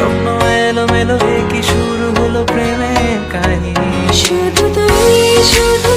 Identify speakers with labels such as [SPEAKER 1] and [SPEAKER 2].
[SPEAKER 1] স্বপ্ন এলো মেলো কি শুরু হলো প্রেমের কাহিনী?
[SPEAKER 2] শুধু তুমি শুধু